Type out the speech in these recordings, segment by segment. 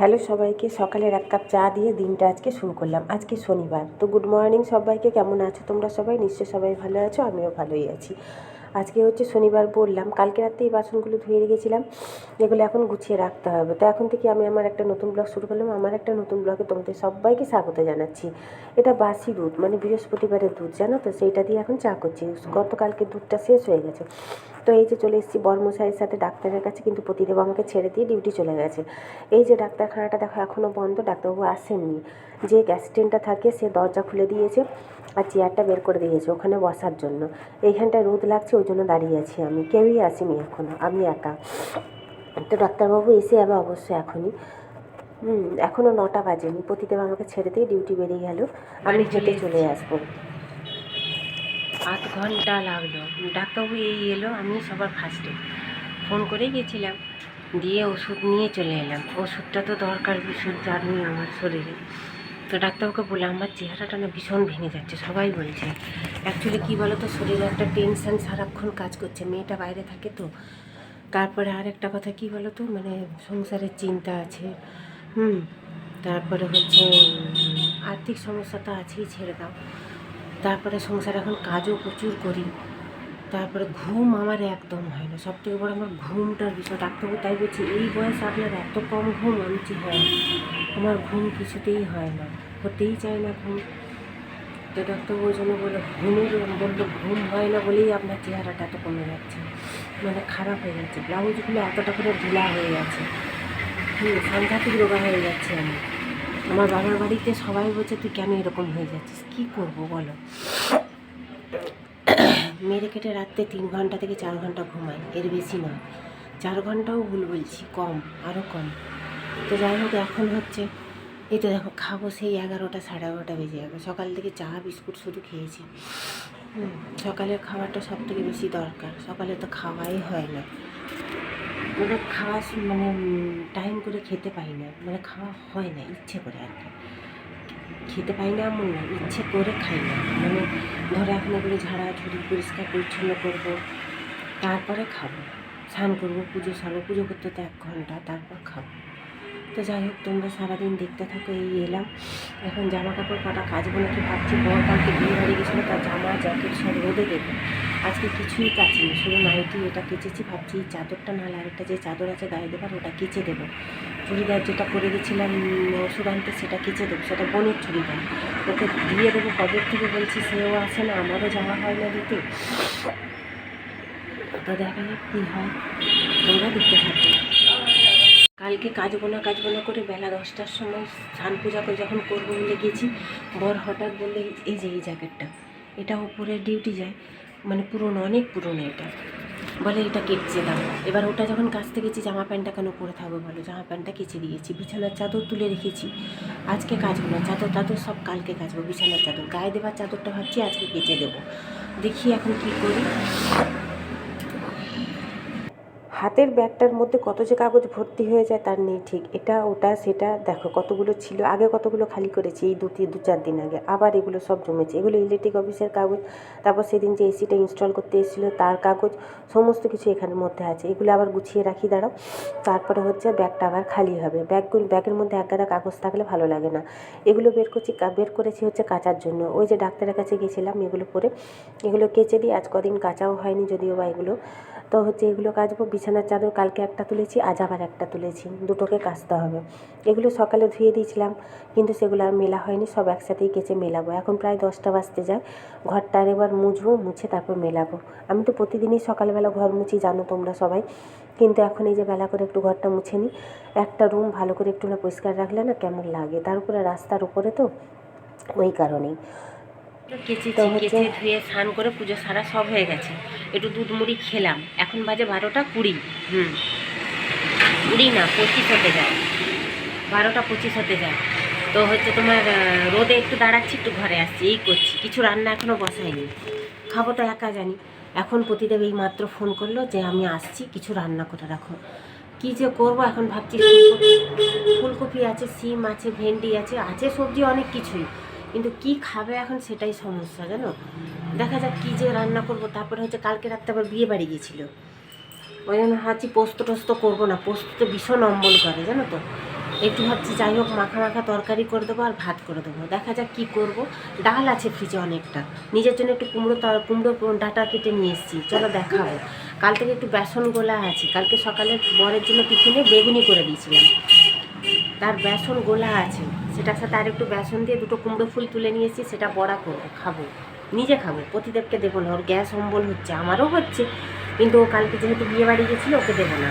Hello সবাইকে, সকালের এক কাপ চা দিয়ে দিনটা আজকে শুরু করলাম। আজকে শনিবার। তো গুড মর্নিং সবাইকে, কেমন আছো তোমরা সবাই? নিশ্চয়ই সবাই ভালো আছো, আমিও ভালোই আছি। আজকে হচ্ছে শনিবার বললাম কালকে রাতে এই বাসনগুলো ধুয়ে রেখেছিলাম, যেগুলো এখন গুছিয়ে রাখতে হবে। তো এখন থেকে আমি আমার একটা নতুন ব্লগ শুরু করলাম। আমার একটা নতুন ব্লগে তোমাদের সবাইকে স্বাগত জানাচ্ছি। এটা বাসি দুধ মানে বৃহস্পতিবারের দুধ, জানো তো? সেইটা দিয়ে এখন চা করছি। গতকালকে দুধটা শেষ হয়ে গেছে। তো এই যে চলে এসেছি বর্মশাইয়ের সাথে ডাক্তারের কাছে, কিন্তু প্রতিদেব আমাকে ছেড়ে দিয়ে ডিউটি চলে গেছে। এই যে ডাক্তারখানাটা দেখো এখনও বন্ধ, ডাক্তারবাবু আসেননি। যে অ্যাসিস্ট্যান্টটা থাকে, সে দরজা খুলে দিয়েছে আর চেয়ারটা বের করে দিয়েছে ওখানে বসার জন্য। এইখানটায় রোদ লাগছে ওই জন্য দাঁড়িয়ে আছি আমি। কেউই আসেনি এখনও আমি একা। তো ডাক্তারবাবু এসে যাবে অবশ্যই এখনই হুম এখনও নটা বাজেনি। প্রতিদেব আমাকে ছেড়ে দিয়ে ডিউটি বেরিয়ে গেল। আমি হেঁটে চলে আসব। আধ ঘণ্টা লাগল। ডাক্তারবাবু এই এলো আমি সবার ফার্স্টে ফোন করে গেছিলাম দিয়ে ওষুধ নিয়ে চলে এলাম। ওষুধটা তো দরকার ভীষণ জানি আমার শরীরে। তো ডাক্তারবাবুকে বললাম, আমার চেহারাটা না ভীষণ ভেঙে যাচ্ছে। সবাই বলছে। অ্যাকচুয়ালি কী বলো তো শরীরে একটা টেনশন সারাক্ষণ কাজ করছে, মেয়েটা বাইরে থাকে তো। তারপরে আর একটা কথা কী বলো তো মানে সংসারের চিন্তা আছে, হুম? তারপরে হচ্ছে আর্থিক সমস্যা তো আছেই, ছেড়ে দাও। তারপরে সংসার এখন কাজও প্রচুর করি। তারপরে ঘুম আমার একদম হয় না সব থেকে বড় আমার ঘুমটার বিষয়। ডাক্তারবাবু তাই বলছি, এই বয়সে আপনার এত কম ঘুম, আমি বলছি হ্যাঁ আমার ঘুম কিছুতেই হয় না, হতেই চায় না ঘুম। তো ডাক্তারবাবু ওই জন্য বলল ঘুমের বলল, ঘুম হয় না বলেই আপনার চেহারাটা এত কমে যাচ্ছে মানে খারাপ হয়ে যাচ্ছে, ব্লাউজগুলো এতটা করে ঢিলা হয়ে গেছে, হুম, সাংঘাতিক রোগা হয়ে যাচ্ছে আমি। আমার বাবার বাড়িতে সবাই বলছে, তুই কেন এরকম হয়ে যাচ্ছিস? কী করব বলো? মেরে কেটে রাত্রে তিন ঘণ্টা থেকে চার ঘণ্টা ঘুমাই এর বেশি নয়। চার ঘন্টাও ভুল বলছি, কম আরও কম। তো যাই হোক, এখন হচ্ছে, এই তো দেখো, খাব সেই এগারোটা সাড়ে এগারোটা বেজে যাবে। সকাল থেকে চা, বিস্কুট শুধু খেয়েছি। সকালের খাবারটা সব থেকে বেশি দরকার। সকালে তো খাওয়াই হয় না। মানে খাওয়া মানে টাইম করে খেতে পাই না। মানে খাওয়া হয় না, ইচ্ছে করে আর কি। খেতে পাই না এমন না ইচ্ছে করে খাই না। মানে ধরো এখন এগুলো ঝাড়াঝুড়ি পরিষ্কার পরিচ্ছন্ন করব, তারপরে খাব। স্নান করব, পুজো সারবো, পুজো করতে তো এক ঘণ্টা, তারপর খাব। তো যাই হোক, তোমরা সারাদিন দেখতে থাকো, এই এলাম। এখন জামা কাপড় কটা কাচবো নাকি ভাবছি? বর কালকে বিয়ে বাড়ি গেছিল, তার জামা, জ্যাকেট সব রোদে দেবো। আজকে কিছুই কাচিনি, শুধু নাইটি এটা কেচেছি, ভাবছি চাদরটা নাহলে আরেকটা যে চাদর আছে গায়ে দেবার, ওটা কেচে দেবো। চুড়িদার যেটা করে গেছিলাম আনতে, সেটা কেচে দেবো, সেটা বোনের চুড়িদার। ওকে দিয়ে দেবো, কবে থেকে বলছি সেও আসে না, আমারও যাওয়া হয় না দিতে। তো দেখা যাক কী হয়, তোমরা দেখতে থাকো। কালকে কাজবো না কাজবো না করে বেলা দশটার সময় স্নান পূজা করে যখন করব বলে গেছি, বর হঠাৎ বললে, এই যে, এই জ্যাকেটটা, এটা উপরে ডিউটি যায়। মানে পুরনো, অনেক পুরনো এটা। বলে, এটা কেটছে দাও। এবার ওটা যখন কাচতে গেছি জামা প্যান্টটা কেন পরে থাকব বলো? জামা প্যান্টটা কেচে দিয়েছি, বিছানার চাদর তুলে রেখেছি। আজকে কাচবো না, চাদর টাদর সব কালকে কাচবো, বিছানার চাদর। গায়ে দেবার চাদরটা ভাবছি আজকে কেচে দেবো। দেখি এখন কি করি। হাতের ব্যাগটার মধ্যে কত যে কাগজ ভর্তি হয়ে যায় তার নেই ঠিক। এটা, ওটা, সেটা, দেখো কতগুলো ছিল। আগে কতগুলো খালি করেছি, এই দু তিন দু চার দিন আগে। আবার এগুলো সব জমেছে। এগুলো ইলেকট্রিক অফিসের কাগজ। তারপর সেদিন যে এসিটা ইনস্টল করতে এসেছিল তার কাগজ, সমস্ত কিছু এখানের মধ্যে আছে। এগুলো আবার গুছিয়ে রাখি, দাঁড়াও। তারপরে হচ্ছে ব্যাগটা আবার খালি হবে। ব্যাগগুলো ব্যাগের মধ্যে এক গাদা কাগজ থাকলে ভালো লাগে না। এগুলো বের করছি বের করেছি হচ্ছে কাচার জন্য। ওই যে ডাক্তারের কাছে গেছিলাম এগুলো পরে। এগুলো কেচে দিই আজ কদিন কাচাও হয়নি যদিও বা এগুলো। তো হচ্ছে এগুলো কাচবো, বিছানার চাদর কালকে একটা তুলেছি, আজ আবার একটা তুলেছি, দুটোকে কাচতে হবে। এগুলো সকালে ধুয়ে দিয়েছিলাম, কিন্তু সেগুলো আর মেলা হয়নি, সব একসাথেই কেচে মেলাবো। এখন প্রায় দশটা বাজতে যায় ঘরটা আর মুছবো, মুছে তারপর মেলাবো। আমি তো প্রতিদিনই সকালবেলা ঘর মুছি, জানো তোমরা সবাই। কিন্তু এখন এই যে বেলা করে একটু ঘরটা মুছে নিই, একটা রুম ভালো করে একটু না পরিষ্কার রাখলে না কেমন লাগে? তার উপরে, রাস্তার উপরে তো ওই কারণেই। কেচেছি কেচে কেচে ধুয়ে স্নান করে পুজো সারা সব হয়ে গেছে। একটু দুধ মুড়ি খেলাম। এখন বাজে বারোটা কুড়ি। হুম। কুড়ি না পঁচিশ হতে যায়। বারোটা পঁচিশ হতে যায়। তো হচ্ছে তোমার রোদে একটু দাঁড়াচ্ছি একটু ঘরে আসছি। এই করছি। কিছু রান্না এখনও বসাইনি। খাব তো একা জানি। এখন প্রতিদেব এই মাত্র ফোন করল যে আমি আসছি কিছু রান্না করে রাখো। কী যে করব এখন ভাবছি ফুলকপি। ফুলকপি আছে সিম আছে ভেন্ডি আছে আছে সবজি অনেক কিছুই। কিন্তু কি খাবে এখন সেটাই সমস্যা, জানো? দেখা যাক কী যে রান্না করব। তারপরে হচ্ছে কালকে রাত্রে আবার বিয়ে বাড়ি গিয়েছিল। ওই জন্য ভাবছি পোস্ত টোস্ত করব না। পোস্ত তো ভীষণ অম্বল করে, জানো তো? একটু ভাবছি যাই হোক, মাখা মাখা তরকারি করে দেবো আর ভাত করে দেবো। দেখা যাক কী করব। ডাল আছে ফ্রিজে অনেকটা। নিজের জন্য একটু কুমড়ো কুমড়ো ডাটা কেটে নিয়ে এসেছি। চলো দেখাবো কাল থেকে একটু বেসন গোলা আছে। কালকে সকালে বরের জন্য টিফিনে বেগুনি করে দিয়েছিলাম। তার বেসন গোলা আছে। সেটার সাথে আর একটু বেসন দিয়ে দুটো কুমড়ো ফুল তুলে নিয়েছি, সেটা বড়া করব, খাব। নিজে খাব, প্রতিদেবকে দেবো না, ওর গ্যাস অম্বল হচ্ছে, আমারও হচ্ছে, কিন্তু ও কালকে যেহেতু বিয়ে বাড়ি গেছিল, ওকে দেবো না।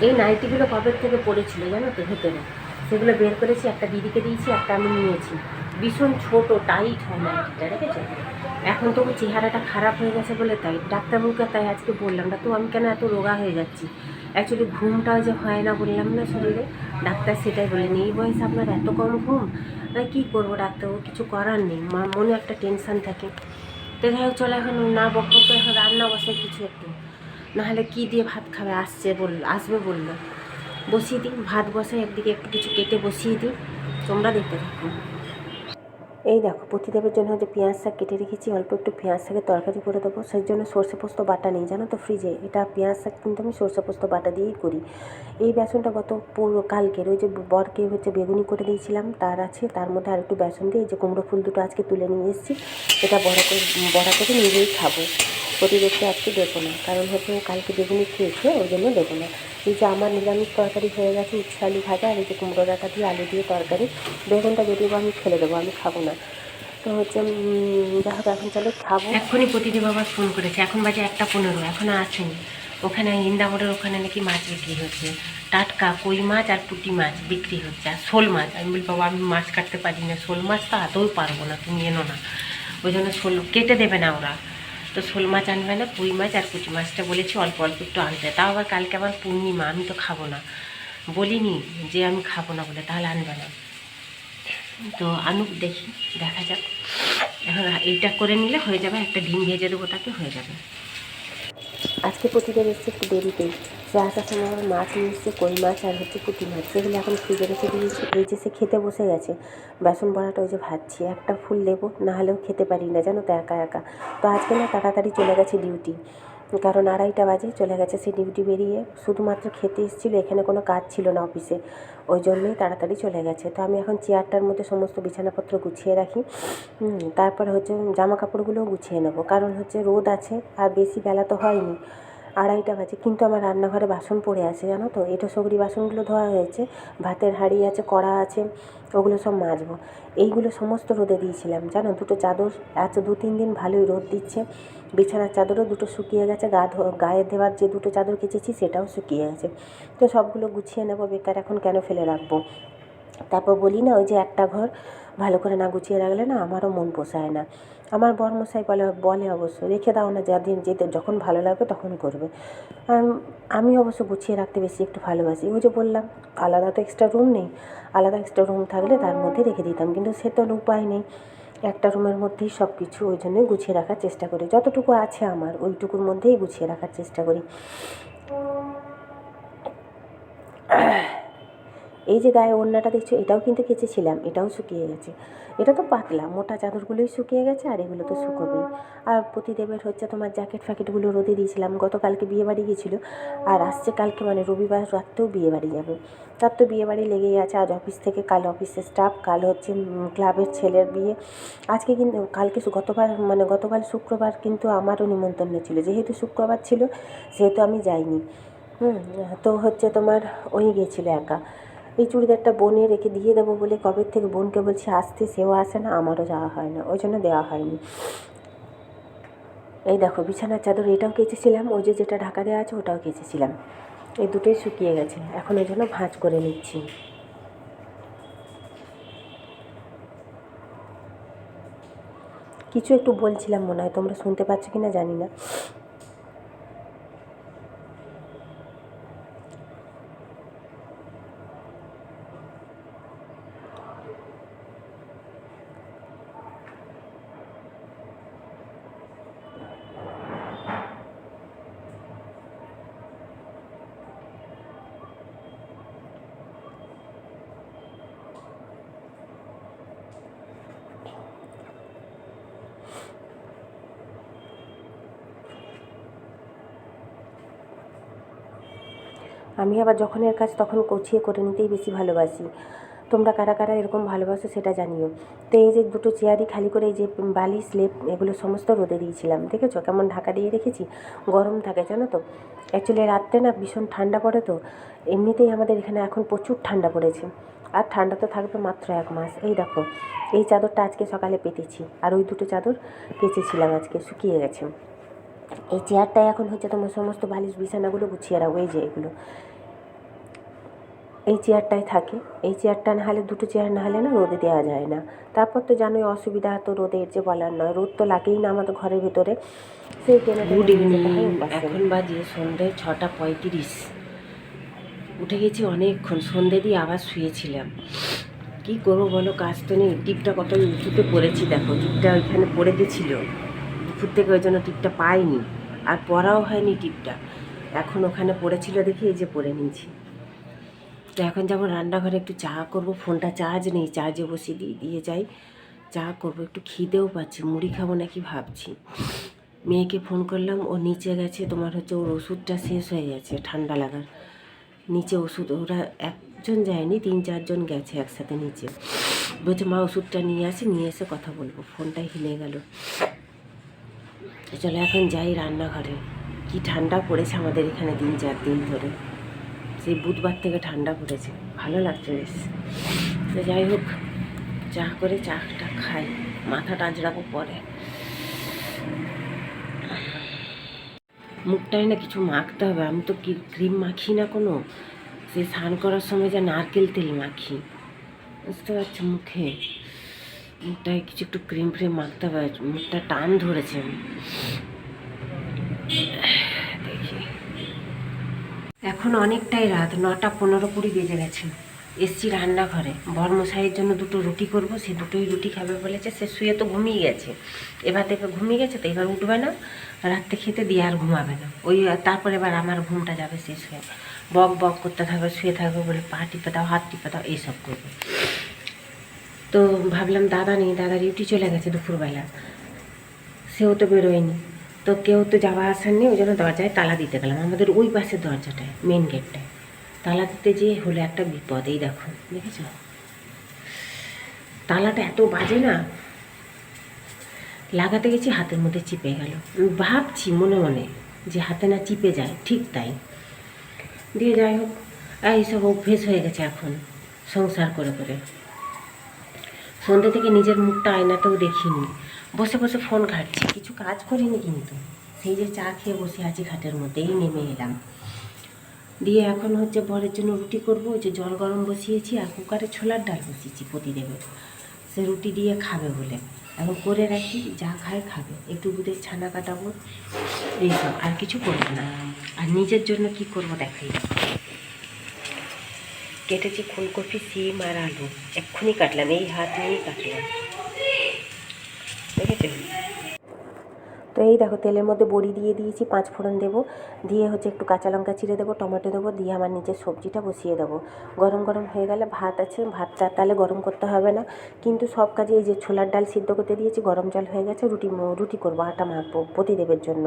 এই নাইটিগুলো কবে থেকে পড়েছিল জানো তো, ভেতরে? সেগুলো বের করেছি, একটা দিদিকে দিয়েছি, একটা আমি নিয়েছি। ভীষণ ছোট টাইট হয় নাইটিটা দেখেছ? এখন তবু চেহারাটা খারাপ হয়ে গেছে বলে তাই, ডাক্তারবাবুকে তাই আজকে বললাম ডাক্তার আমি কেন এত রোগা হয়ে যাচ্ছি? অ্যাকচুয়ালি ঘুমটাও যে হয় না বললাম না শরীরে। ডাক্তার সেটাই বলেন এই বয়সে আপনার এত কম ঘুম? না, কী করব ডাক্তারবাবু? কিছু করার নেই মনে একটা টেনশান থাকে। তো যাই হোক, চলো এখন না বক এখন রান্না বসে কিছু একটু। নাহলে কী দিয়ে ভাত খাবে? আসছে বল আসবে বলল। বসিয়ে দিই, ভাত বসাই, একদিকে একটু কিছু কেটে বসিয়ে দিই। তোমরা দেখতে থাকো। এই দেখো প্রতিদেবের জন্য যে পেঁয়াজ শাক কেটে রেখেছি, অল্প একটু পেঁয়াজ শাকের তরকারি করে দেবো। সেই জন্য সর্ষে পোস্ত বাটা নেই, জানো তো ফ্রিজে এটা পেঁয়াজ শাক কিন্তু আমি সর্ষে পোস্ত বাটা দিয়েই করি। এই বেসনটা গত পুরো কালকের ওই যে বরকে হচ্ছে বেগুনি করে দিয়েছিলাম, তার আছে, তার মধ্যে আর একটু বেসন দিয়ে এই যে কুমড়ো ফুল দুটো আজকে তুলে নিয়ে এসেছি, এটা বড় করে, বড়া করে নিজেই খাব। প্রতিদেবকে আজকে দেবো না, কারণ হচ্ছে কালকে বেগুনি খেয়েছে, ওই জন্য দেবো না। এই যে আমার নিরামিষ তরকারি হয়ে গেছে উচ্ছে আলু ভাজা আর এই যে কুমড়ো ডাঁটা দিয়ে আলু দিয়ে তরকারি। বেগুনটা যদিও আমি ফেলে দেবো, আমি খাব না। তো হচ্ছে যাই হোক এখন চলো খাব। এখনই প্রতিদেব আবার ফোন করেছে, এখন বাজে একটা পনেরো এখনও আসেনি। ওখানে ইন্দামোড়ের ওখানে নাকি মাছ বিক্রি হচ্ছে। টাটকা কই মাছ আর পুঁটি মাছ বিক্রি হচ্ছে, আর শোল মাছ। আমি বলি, বাবা, আমি মাছ কাটতে পারি না, শোল মাছ তো আদৌ পারব না, তুমি এনো না। ওই জন্য শোল কেটে দেবে না ওরা। তো শোল মাছ আনবে না, পুঁই মাছ আর কুচি মাছটা বলেছি অল্প অল্প একটু আনতে। তাও আবার কালকে আবার পূর্ণিমা, আমি তো খাব না। বলিনি যে আমি খাব না বলে, তাহলে আনবে না। তো আনুক দেখি, দেখা যাক। এখন এইটা করে নিলে হয়ে যাবে, একটা ডিম ভেজে দেবো তাকে হয়ে যাবে। আজকে প্রতিদিন এসছে একটু দেরিতেই। সে আসার সময় আমার মাছ নিয়ে এসছে, কই মাছ আর হচ্ছে পুঁটি মাছ। সেগুলো এখন ফ্রিজে রেখে দিয়েছি, এই যে সে খেতে বসে গেছে। বেসন বড়াটা ওই যে ভাজছি, একটা ফুল দেবো না হলেও খেতে পারি না, জানো তো, একা একা। তো আজকে না তাড়াতাড়ি চলে গেছে ডিউটি কারণ আড়াইটা বাজে চলে গেছে, সে ডিউটি বেরিয়ে শুধুমাত্র খেতে এসেছিল, এখানে কোনো কাজ ছিল না অফিসে। ওই জন্যই তাড়াতাড়ি চলে গেছে। তো আমি এখন চেয়ারটার মধ্যে সমস্ত বিছানাপত্র গুছিয়ে রাখি। তারপর হচ্ছে জামা কাপড়গুলোও গুছিয়ে নেব। কারণ হচ্ছে রোদ আছে আর বেশি বেলা তো হয়নি। আড়াইটা বাজে। কিন্তু আমার রান্নাঘরে বাসন পড়ে আছে, জানো তো? এটা সগরি বাসনগুলো ধোয়া হয়েছে, ভাতের হাঁড়ি আছে, কড়া আছে, ওগুলো সব মাজবো। এইগুলো সমস্ত রোদে দিয়েছিলাম, জানো? দুটো চাদর আজ দু তিন দিন ভালোই রোদ দিচ্ছে। বিছানার চাদরও দুটো শুকিয়ে গেছে, গা গায়ে দেওয়ার যে দুটো চাদর কেচেছি, সেটাও শুকিয়ে গেছে। তো সবগুলো গুছিয়ে নেব, বেকার এখন কেন ফেলে রাখব? তারপর বলি না, ওই যে একটা ঘর, ভালো করে না গুছিয়ে রাখলে না আমারও মন পোষায় না। আমার বরমশাই বলে বলে অবশ্য, রেখে দাও না যাদিন যেতে, যখন ভালো লাগবে তখন করবে। আম- অবশ্য গুছিয়ে রাখতে বেশি একটু ভালোবাসি। ওই যে বললাম, আলাদা তো এক্সট্রা রুম নেই। আলাদা এক্সট্রা রুম থাকলে তার মধ্যে রেখে দিতাম, কিন্তু সে তো উপায় নেই। একটা রুমের মধ্যেই সব কিছু ওই জন্যই গুছিয়ে রাখার চেষ্টা করি। যতটুকু আছে আমার, ওইটুকুর মধ্যেই গুছিয়ে রাখার চেষ্টা করি। এই যে গায়ে ওড়নাটা দেখছ, এটাও কিন্তু কেচেছিলাম, এটাও শুকিয়ে গেছে। এটা তো পাতলা, মোটা চাদরগুলোই শুকিয়ে গেছে আর এগুলো তো শুকোবেই। আর প্রতিদেবের হচ্ছে তোমার জ্যাকেট ফ্যাকেটগুলো রোদে দিয়েছিলাম, গতকালকে বিয়ে বাড়ি আর আসছে কালকে মানে রবিবার রাত্রেও বিয়ে বাড়ি যাবে। তার তো বিয়ে বাড়ি লেগেই আছে, আজ অফিস থেকে, কাল অফিসের স্টাফ কাল হচ্ছে ক্লাবের ছেলের বিয়ে। আজকে কিন্তু, কালকে গতবার মানে গতকাল শুক্রবার কিন্তু আমারও নিমন্ত্রণ ছিল, যেহেতু শুক্রবার ছিল, সেহেতু আমি যাইনি। হুম, তো হচ্ছে তোমার ওই গেছিল একা। এই চুড়িদারটা বোনে রেখে দিয়ে দেবো বলে কবে থেকে বোনকে বলছি, আসতে সেও আসে না, আমারও যাওয়া হয় না। ওই জন্য দেওয়া হয়নি। এই দেখো, বিছানার চাদর এটাও কেচেছিলাম, ওই যে যেটা ঢাকা দেওয়া আছে ওটাও কেচেছিলাম। এই দুটোই শুকিয়ে গেছে, এখন ওই জন্য ভাঁজ করে নিচ্ছি। কিছু একটু বলছিলাম মনে হয়, তোমরা শুনতে পাচ্ছ কি না জানি না। আমি আবার যখন এর কাজ তখন গুছিয়ে করে নিতেই বেশি ভালোবাসি। তোমরা কারা কারা এরকম ভালোবাসো সেটা জানিও। তো এই যে দুটো চেয়ারই খালি করে এই যে বালি স্লেপ এগুলো সমস্ত রোদে দিয়েছিলাম, দেখেছ? কেমন ঢাকা দিয়ে রেখেছি? গরম থাকে, জানো তো? অ্যাকচুয়ালি রাত্রে না ভীষণ ঠান্ডা পড়ে তো, এমনিতেই আমাদের এখানে এখন প্রচুর ঠান্ডা পড়েছে। আর ঠান্ডা তো থাকবে মাত্র এক মাস। এই দেখো, এই চাদরটা আজকে সকালে পেতেছি। আর ওই দুটো চাদর পেঁচেছিলাম আজকে, শুকিয়ে গেছে। এই চেয়ারটাই এখন হচ্ছে তোমার সমস্ত বালিশ বিছানাগুলো গুছিয়ে রাখব এই যে এগুলো। এই চেয়ারটাই থাকে। এই চেয়ারটা না হলে দুটো চেয়ার না হলে না রোদে দেওয়া যায় না। তারপর তো জানোই অসুবিধা তো রোদের যে বলার নয়। রোদ তো লাগেই না আমাদের ঘরের ভিতরে। সেই গুড ইভিনিং এখন বাজে সন্ধ্যে ছটা পঁয়ত্রিশ। উঠে গেছি অনেকক্ষণ। সন্ধ্যে দিয়ে আবার শুয়েছিলাম। কি করব বলো? কাজ তো নেই। টিপটা কত উঁচুতে পড়েছি দেখো। টিপটা ওইখানে পড়ে গেছিল। দুপুর থেকে ওই জন্য টিপটা পাইনি। আর পরাও হয়নি টিপটা। এখন ওখানে পড়েছিল দেখি, এই যে পরে নিয়েছি। তো এখন যেমন রান্নাঘরে একটু চা করব, ফোনটা চার্জ নেই, চার্জে বসিয়ে দিয়ে দিয়ে যাই। চা করব, একটু খিদেও পাচ্ছি, মুড়ি খাব নাকি ভাবছি। মেয়েকে ফোন করলাম, ও নিচে গেছে, তোমার হচ্ছে ওর ওষুধটা শেষ হয়ে গেছে, ঠান্ডা লাগার। নিচে ওষুধ, ওরা একজন যায়নি, তিন চারজন গেছে একসাথে নিচে। বলছে, মা, ওষুধটা নিয়ে আসি, নিয়ে এসে কথা বলব। ফোনটা হিলে গেল। চলো এখন যাই রান্নাঘরে। কি ঠান্ডা পড়েছে আমাদের এখানে তিন চার দিন ধরে। সেই বুধবার থেকে ঠান্ডা পড়েছে, ভালো লাগছে বেশ। তো যাই হোক, চা করে চাটা খাই মাথা টাঁচড়াবো পরে। মুখটায় না কিছু মাখতে হবে, আমি তো ক্রিম মাখি না কোনো? সে স্নান করার সময় যা নারকেল তেল মাখি। বুঝতে পারছ মুখে? মুখটায় কিছু একটু ক্রিম ফ্রিম মাখতে হবে, মুখটা টান ধরেছে। দেখি। এখন অনেকটাই রাত, নটা পনেরো কুড়ি বেজে গেছে। এসছি রান্নাঘরে। বর্মশাইয়ের জন্য দুটো রুটি করব, সে দুটোই রুটি খাবে বলেছে, সে শুয়ে তো ঘুমিয়ে গেছে। এবার থেকে ঘুমিয়ে গেছে তো এবার উঠবে না, রাত্রে খেতে দিয়ে আর ঘুমাবে না। ওই, তারপর এবার আমার ঘুমটা যাবে শেষ হয়ে বক বক করতে থাকবে, শুয়ে থাকবে বলে পা টিপে দাও, হাত টিপে দাও, এইসব করবে। তো ভাবলাম, দাদা নেই, দাদা ডিউটি চলে গেছে দুপুরবেলা। সেও তো বেরোয়নি। তো কেউ তো যাওয়া আসার নেই, ওই জন্য দরজায় তালা দিতে গেলাম। আমাদের ওই পাশের দরজাটায় মেন গেটটায় তালা দিতে যেয়ে হলো একটা বিপদ, এই দেখো, দেখেছ? তালাটা এত বাজে না। লাগাতে গেছি, হাতের মধ্যে চিপে গেল। ভাবছি, মনে মনে, যে হাতে না চিপে যায়, ঠিক তাই। দিয়ে যাই হোক এইসব অভ্যেস হয়ে গেছে এখন, সংসার করে করে। সন্ধ্যে থেকে নিজের মুখটা আয়নাতেও দেখিনি। বসে বসে ফোন ঘাটছি, কিছু কাজ করিনি কিন্তু। সেই যে চা খেয়ে বসে আছি খাটের মধ্যেই নেমে এলাম। দিয়ে এখন হচ্ছে বরের জন্য রুটি করব যে জল গরম বসিয়েছি আর কুকারে ছোলার ডাল বসিয়েছি প্রতিদেবের সে রুটি দিয়ে খাবে বলে। এখন করে রাখি, যা খায় খাবে। একটু দুধের ছানা কাটাবো এইসব আর কিছু করব না। আর নিজের জন্য কি করব দেখাই। কেটেছি ফুলকপি সিম আর আলু। এক্ষুনি কাটলাম এই হাত নিয়েই কাটলাম। দেখেছ তো এই দেখো, তেলের মধ্যে বড়ি দিয়ে দিয়েছি, পাঁচ ফোড়ন দেবো। দিয়ে হচ্ছে একটু কাঁচা লঙ্কা চিড়ে দেবো, টমেটো দেবো, দিয়ে আমার নিচের সবজিটা বসিয়ে দেবো। গরম গরম হয়ে গেলে ভাত আছে, ভাতটা তাহলে গরম করতে হবে না। কিন্তু সব কাজে এই যে ছোলার ডাল সিদ্ধ করতে দিয়েছি, গরম জল হয়ে গেছে, রুটি রুটি করব, আটা মাখবো প্রতিদেবের জন্য,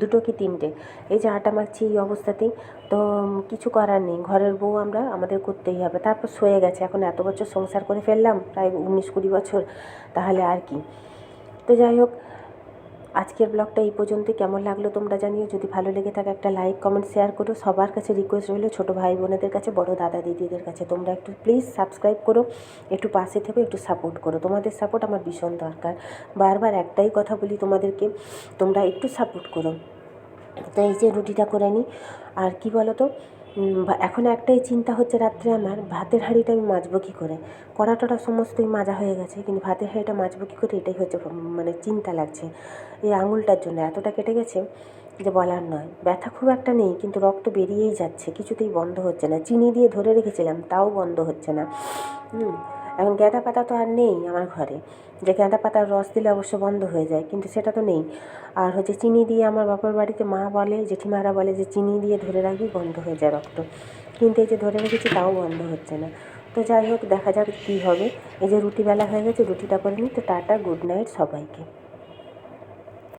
দুটো কি তিনটে। এই যে আটা মাখছি এই অবস্থাতেই, তো কিছু করার নেই, ঘরের বউ আমরা, আমাদের করতেই হবে। তারপর সয়ে গেছে, এখন এত বছর সংসার করে ফেললাম, প্রায় উনিশ কুড়ি বছর, তাহলে আর কি। তো যাই হোক আজকের ব্লগটা এই পর্যন্তই। কেমন লাগল তোমরা জানিও। যদি ভালো লেগে থাকে একটা লাইক কমেন্ট শেয়ার করো। সবার কাছে রিকোয়েস্ট রইল ছোটো ভাই বোনেদের কাছে, বড় দাদা দিদিদের কাছে। তোমরা একটু প্লিজ সাবস্ক্রাইব করো। একটু পাশে থেকে, একটু সাপোর্ট করো। তোমাদের সাপোর্ট আমার ভীষণ দরকার। বারবার একটাই কথা বলি তোমাদেরকে, তোমরা একটু সাপোর্ট করো। তো এই যে রুটিটা করে নিই আর কি বলো তো এখন একটাই চিন্তা হচ্ছে রাত্রে আমার, ভাতের হাঁড়িটা আমি মাজবো কী করে? কড়া টড়া সমস্তই মাজা হয়ে গেছে, কিন্তু ভাতের হাঁড়িটা মাজবো কী করে এটাই হচ্ছে মানে চিন্তা লাগছে এই আঙুলটার জন্য। এতটা কেটে গেছে যে বলার নয়। ব্যথা খুব একটা নেই, কিন্তু রক্ত বেরিয়েই যাচ্ছে, কিছুতেই বন্ধ হচ্ছে না। চিনি দিয়ে ধরে রেখেছিলাম, তাও বন্ধ হচ্ছে না। হুম এখন গ্যাঁদা পাতা তো আর নেই আমার ঘরে। যে গ্যাঁদা পাতার রস দিলে অবশ্য বন্ধ হয়ে যায়, কিন্তু সেটা তো নেই। আর হচ্ছে চিনি দিয়ে আমার বাপের বাড়িতে মা বলে, জেঠিমারা বলে যে চিনি দিয়ে ধরে রাখবি, বন্ধ হয়ে যায় রক্ত। কিন্তু এই যে ধরে রেখেছি তাও বন্ধ হচ্ছে না। তো যাই হোক, দেখা যাক কী হবে। এই যে রুটি বেলা হয়ে গেছে, রুটিটা করে নিই। তো টাটা, গুড নাইট সবাইকে।